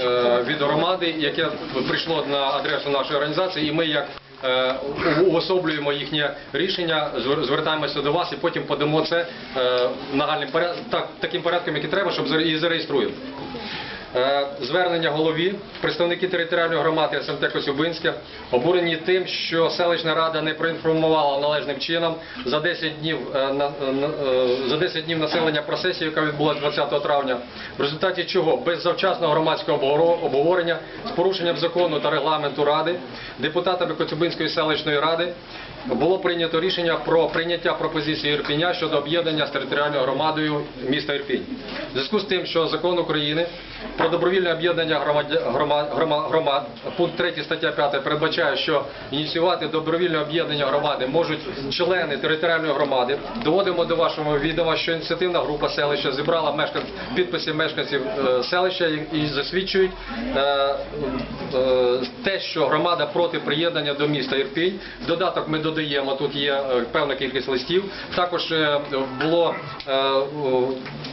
е, від громади, яке прийшло на адресу нашої організації, і ми як е, уособлюємо їхнє рішення, звертаємося до вас і потім подамо це е, нагальним поряд- так, таким порядком, який треба, щоб і зареєструємо. Е, Звернення голові, представники територіальної громади СМТ Косюбинське обурені тим, що селищна рада не проінформувала належним чином за 10 днів е, е, за 10 днів населення про сесію, яка відбулася 20 травня, в результаті чого без завчасного громадського обговорення з порушенням закону та регламенту ради депутатами Коцюбинської селищної ради було прийнято рішення про прийняття пропозиції Ірпіня щодо об'єднання з територіальною громадою міста Ірпінь. В зв'язку з тим, що закон України про добровільне об'єднання громадя- грома- грома- громад, пункт 3 стаття 5 передбачає, що ініціювати добровільне об'єднання громади можуть члени територіальної громади. Доводимо до вашого відома, що ініціативна група селища зібрала мешкан... підписи мешканців е, селища і, засвідчують е, е, те, що громада проти приєднання до міста Ірпінь. Додаток ми додаємо, тут є певна кількість листів. Також було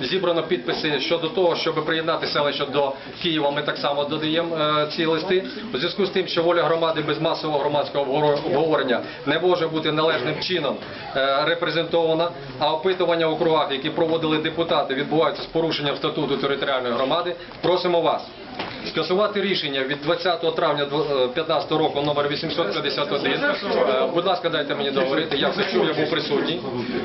зібрано підписи щодо того, щоб приєднати селище до Києва. Ми так само додаємо е, ці листи. У зв'язку з тим, що воля громади без масового громадського обговорення не може бути належним чином е, репрезентована, а опитування в округах, які проводили депутати, відбуваються з порушенням статуту територіальної громади. Просимо вас. Скасувати рішення від 20 травня 2015 року номер 851. Е, Будь ласка, дайте мені договорити. Я все чув, я був присутній.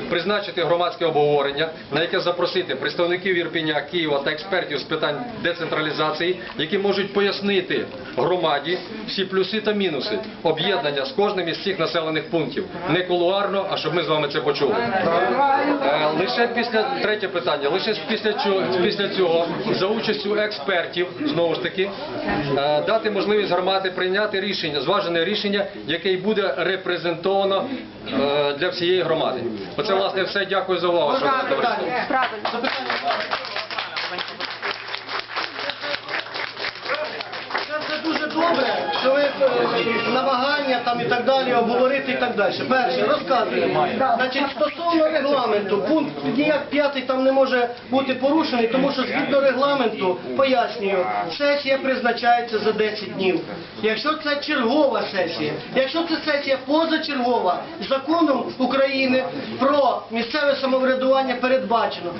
Призначити громадське обговорення, на яке запросити представників Ірпіня, Києва та експертів з питань децентралізації, які можуть пояснити громаді всі плюси та мінуси об'єднання з кожним із цих населених пунктів. Не кулуарно, а щоб ми з вами це почули. Е, Лише після третє питання. Лише після цього, після цього за участю експертів знову ж таки е, дати можливість громади прийняти рішення, зважене рішення, яке буде репрезентовано е, для всієї громади. Оце власне все. Дякую за увагу. шановне. Правильно. Це, це дуже ви е, намагання там і так далі обговорити і так далі. Перше, розказуємо. Значить, стосовно регламенту, пункт ніяк п'ятий там не може бути порушений, тому що згідно регламенту, пояснюю, сесія призначається за 10 днів. Якщо це чергова сесія, якщо це сесія позачергова, законом України про місцеве самоврядування передбачено.